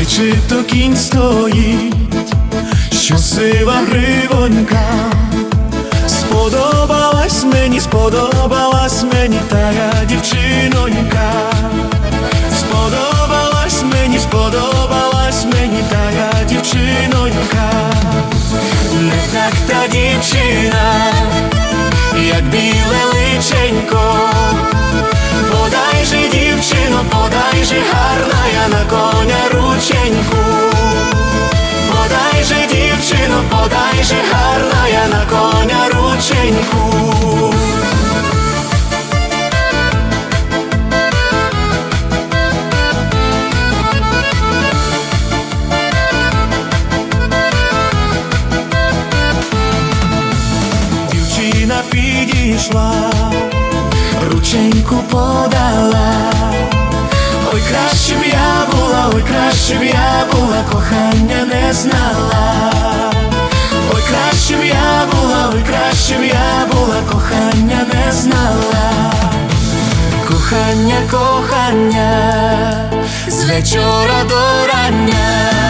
Ой, чи то кінь стоїть, що сива гривонька, сподобалась мені, сподобалась мені тая дівчинонька, сподобалась мені, сподобалась мені тая дівчинонька, не так та дівчина, як біле личенько. Підійшла, рученьку подала. Ой, краще б я була, ой, краще б я була, кохання не знала. Ой, краще б я була, ой, краще б я була, кохання не знала. Кохання, кохання, з вечора до рання,